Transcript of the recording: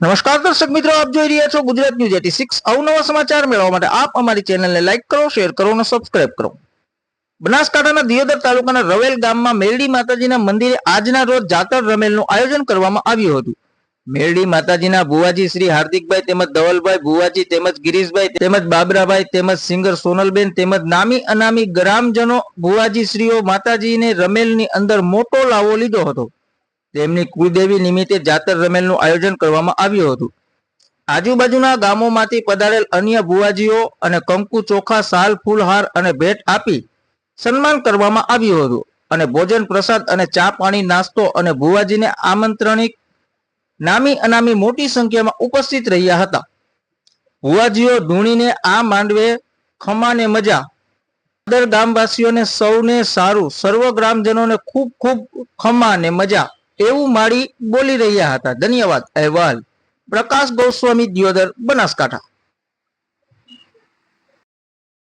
નમસ્કાર દર્શક મિત્રો, આપ જોઈ રહ્યા છો ગુજરાત ન્યૂઝ એટી સિક્સ. અવનવા સમાચાર મેળવવા માટે આપ અમારી ચેનલને લાઇક કરો, શેર કરો અને સબસ્ક્રાઇબ કરો. બનાસકાંઠાના દિયોદર તાલુકાના રવેલ ગામમાં મેરડી માતાજીના મંદિરે આજના રોજ જાતર રમેલનું આયોજન કરવામાં આવ્યું હતું. મેરડી માતાજીના ભુવાજી શ્રી હાર્દિકભાઈ તેમજ ધવલભાઈ ભુવાજી તેમજ ગિરીશભાઈ તેમજ બાબરાભાઈ તેમજ સિંગર સોનલબેન તેમજ નામી અનામી ગ્રામજનો ભુવાજી શ્રીઓ માતાજીને રમેલની અંદર મોટો લાવો લીધો હતો. તેમની કુળદેવી નિમિત્તે જાતર રમેલનું આયોજન કરવામાં આવ્યું હતું. આજુબાજુના ગામોમાંથી પધારેલ અન્ય ભુવાજીઓ અને કંકુ ચોખા, સાલ, ફૂલહાર અને ભેટ આપી સન્માન કરવામાં આવ્યું હતું. અને ભોજન, પ્રસાદ અને ચા પાણી, નાસ્તો અને ભુવાજીને આમંત્રણિક નામી અનામી મોટી સંખ્યામાં ઉપસ્થિત રહ્યા હતા. ભુવાજીઓ ધૂણીને આ માંડવે ખમાને મજા. દર ગામવાસીઓને સૌને સારું, સર્વ ગ્રામજનોને ખૂબ ખૂબ ખમાને મજા. એવું માળી બોલી રહ્યા હતા. ધન્યવાદ અહેવાલ. પ્રકાશ ગોસ્વામી દિયોદર બનાસકાંઠા.